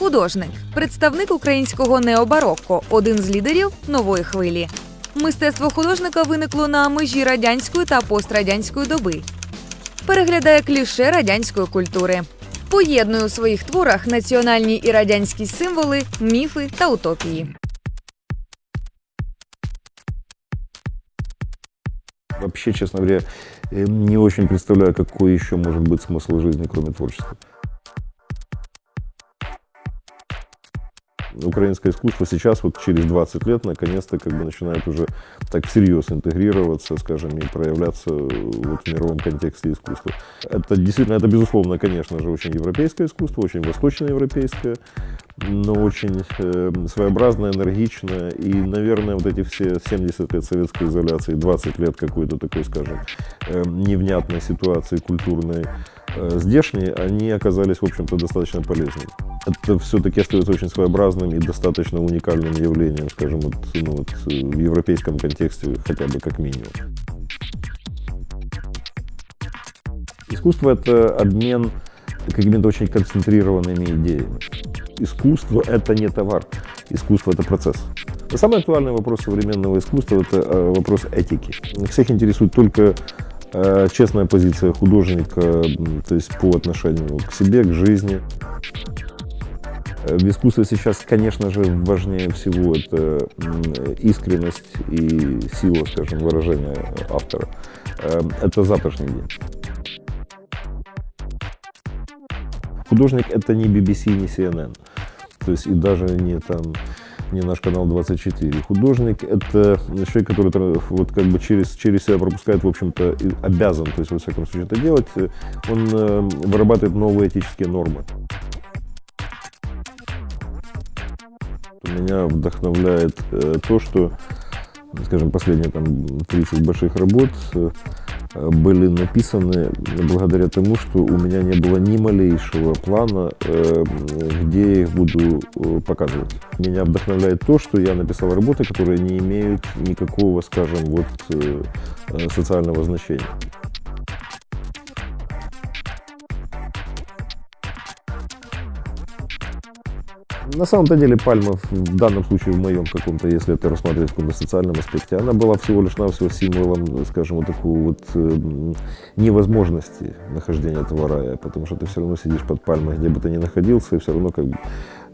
Художник, представник українського необарокко, один з лідерів нової хвилі. Мистецтво художника виникло на межі радянської та пострадянської доби. Переглядає кліше радянської культури. Поєднує у своїх творах національні і радянські символи, міфи та утопії. Вообще, честно говоря, э, не очень представляю, какой еще может быть смысл жизни, кроме творчества. Украинское искусство сейчас, вот через 20 лет, наконец-то как бы начинает уже так всерьез интегрироваться, скажем, и проявляться э, вот в мировом контексте искусства. Это действительно, это безусловно, конечно же, очень европейское искусство, очень восточноевропейское, но очень э, своеобразное, энергичное. И, наверное, вот эти все 70 лет советской изоляции, 20 лет какой-то такой, скажем, э, невнятной ситуации культурной, здешние, они оказались, в общем-то, достаточно полезными. Это все-таки остается очень своеобразным и достаточно уникальным явлением, скажем, вот, ну, вот, э, в европейском контексте хотя бы как минимум. Искусство – это обмен какими-то очень концентрированными идеями. Искусство – это не товар, искусство – это процесс. Самый актуальный вопрос современного искусства – это э, вопрос этики. Всех интересует только э, честная позиция художника, то есть по отношению к себе, к жизни. Э, В искусстве сейчас, конечно же, важнее всего это искренность и сила, скажем, выражения автора. Э, Это завтрашний день. Художник это не BBC, не CNN. То есть и даже не там не наш канал 24. Художник это человек, который вот как бы через, через себя пропускает, в общем-то, обязан, то есть во всяком случае это делать. Он э, вырабатывает новые этические нормы. Меня вдохновляет э, то, что, скажем, последние там 30 больших работ э, были написаны благодаря тому, что у меня не было ни малейшего плана, э, где я их буду э, показывать. Меня вдохновляет то, что я написал работы, которые не имеют никакого, скажем, вот э, э, социального значения. На самом-то деле пальма в- данном случае в моем каком-то, если это рассматривать в каком-то социальном аспекте, она была всего лишь навсего символом, скажем, вот такого вот э, невозможности нахождения этого рая, потому что ты все равно сидишь под пальмой, где бы ты ни находился, и все равно как бы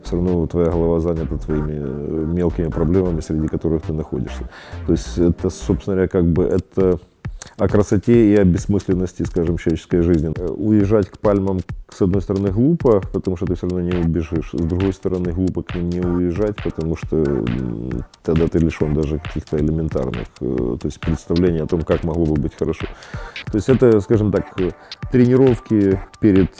все равно твоя голова занята твоими э, мелкими проблемами, среди которых ты находишься. То есть это, собственно говоря, как бы это о красоте и о бессмысленности, скажем, человеческой жизни. Э, Уезжать к пальмам, с одной стороны, глупо, потому что ты все равно не убежишь. С другой стороны, глупо к ним не уезжать, потому что тогда ты лишен даже каких-то элементарных, э, то есть представления о том, как могло бы быть хорошо. То есть это, скажем так, э, тренировки перед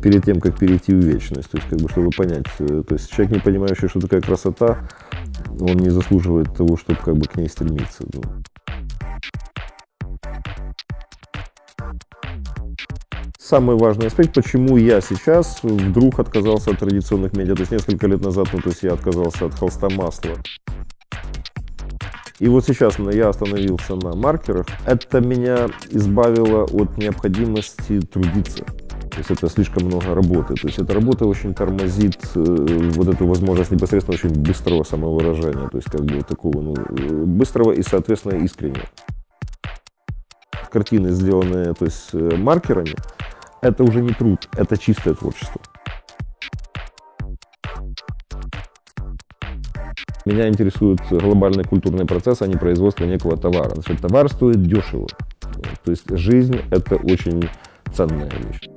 перед тем, как перейти в вечность, то есть, как бы, чтобы понять, то есть человек, не понимающий, что такая красота, он не заслуживает того, чтобы как бы к ней стремиться. Самый важный аспект, почему я сейчас вдруг отказался от традиционных медиа. То есть несколько лет назад, ну, то есть я отказался от холста масла. И вот сейчас я остановился на маркерах. Это меня избавило от необходимости трудиться. То есть это слишком много работы. То есть эта работа очень тормозит э, вот эту возможность непосредственно очень быстрого самовыражения. То есть как бы такого ну, э, быстрого и, соответственно, искреннего. Картины, сделанные то есть, э, маркерами, это уже не труд, это чистое творчество. Меня интересует глобальный культурный процесс, а не производство некого товара. Значит, товар стоит дешево. То есть жизнь – это очень ценная вещь.